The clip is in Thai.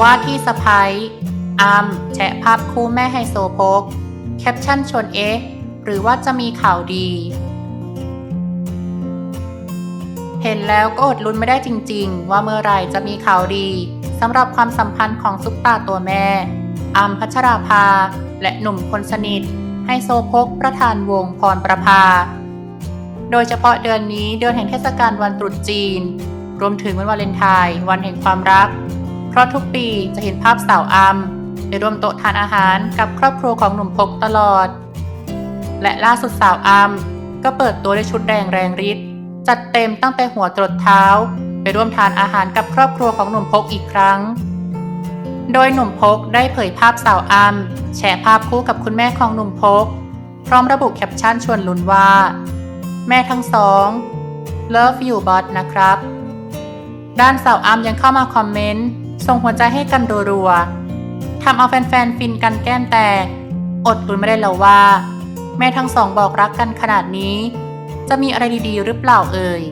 ว่าที่สะพ้ยอัมแชะภาพคู่แม่ไฮโซโพกแคปชั่นชวนเอ๊ะ หรือว่าจะมีข่าวดี เห็นแล้วก็อดลุ้นไม่ได้จริง ๆ ว่าเมื่อไรจะมีข่าวดีสำหรับความสัมพันธ์ของซุปตาตัวแม่ อัมพัชราภา และหนุ่มคนสนิทไฮโซโพกประธานวงพรประภา โดยเฉพาะเดือนนี้เดือนแห่งเทศกาลวันตรุษจีน รวมถึงวันวาเลนไทน์วันแห่งความรัก เพราะทุกปีจะเห็นภาพสาวอัมไปร่วมโต๊ะทานอาหารกับครอบครัวของหนุ่มพกตลอด และล่าสุดสาวอัมก็เปิดตัวด้วยชุดแดงแรงฤทธิ์จัดเต็มตั้งแต่หัวจรดเท้า ไปร่วมทานอาหารกับครอบครัวของหนุ่มพกอีกครั้ง โดยหนุ่มพกได้เผยภาพสาวอัมแชร์ภาพคู่กับคุณแม่ของหนุ่มพก พร้อมระบุแคปชั่นชวนลุ้นว่า แม่ทั้งสอง Love you bot นะครับ ด้านสาวอัมยังเข้ามาคอมเมนต์ ส่งหัวใจให้กันรัวๆทำเอาแฟนๆ ฟินกันแก้มแตก อดลุ้นไม่ได้แล้วว่า แม่ทั้งสองบอกรักกันขนาดนี้ จะมีอะไรดีๆ หรือเปล่าเอ่ย